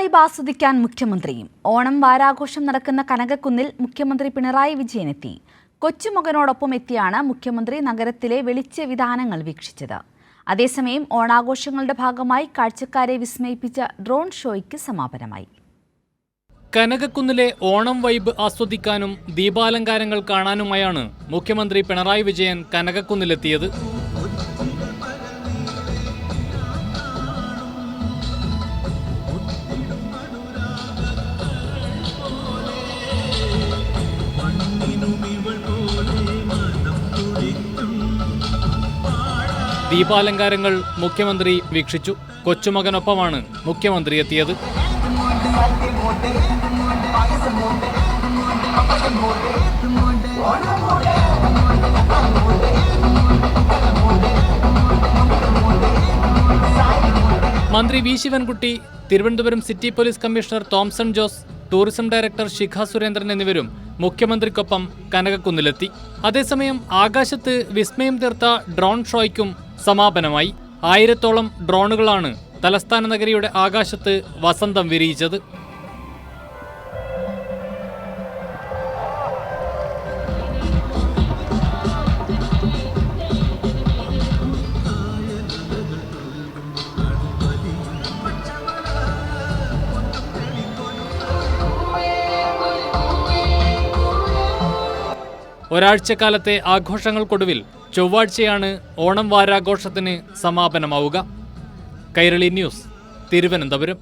Vibe ആസ്വദിക്കാൻ മുഖ്യമന്ത്രിയും. ഓണം വാരാഘോഷം നടക്കുന്ന കനകക്കുന്നിൽ മുഖ്യമന്ത്രി പിണറായി വിജയൻ എത്തി കൊച്ചുമകനോടൊപ്പം എത്തിയാണ് മുഖ്യമന്ത്രി നഗരത്തിലെ വെളിച്ച വിധാനങ്ങൾ വീക്ഷിച്ചത്. അതേസമയം ഓണാഘോഷങ്ങളുടെ ഭാഗമായി കാഴ്ചക്കാരെ വിസ്മയിപ്പിച്ച ഡ്രോൺ ഷോയ്ക്ക് സമാപനമായി. കനകക്കുന്നിലെ ഓണം വൈബ് ആസ്വദിക്കാനും ദീപാലങ്കാരങ്ങൾ കാണാനുമായാണ് മുഖ്യമന്ത്രി പിണറായി വിജയൻ കനകക്കുന്നിലെത്തിയത്. ദീപാലങ്കാരങ്ങൾ മുഖ്യമന്ത്രി വീക്ഷിച്ചു. കൊച്ചുമകനൊപ്പമാണ് മുഖ്യമന്ത്രി എത്തിയത്. മന്ത്രി V Sivankutty Thiruvananthapuram city police commissioner Thomson Jose tourism director Shikha Surendran എന്നിവരും മുഖ്യമന്ത്രിക്കൊപ്പം കനകക്കുന്നിലെത്തി. അതേസമയം ആകാശത്ത് വിസ്മയം തീർത്ത ഡ്രോൺ ഷോയ്ക്കും സമാപനമായി. ആയിരത്തോളം ഡ്രോണുകളാണ് തലസ്ഥാന നഗരിയുടെ ആകാശത്ത് വസന്തം വിരിയിച്ചത്. ഒരാഴ്ചക്കാലത്തെ ആഘോഷങ്ങൾക്കൊടുവിൽ ചൊവ്വാഴ്ചയാണ് ഓണം വാരാഘോഷത്തിന് സമാപനമാവുക. കൈരളി ന്യൂസ് തിരുവനന്തപുരം.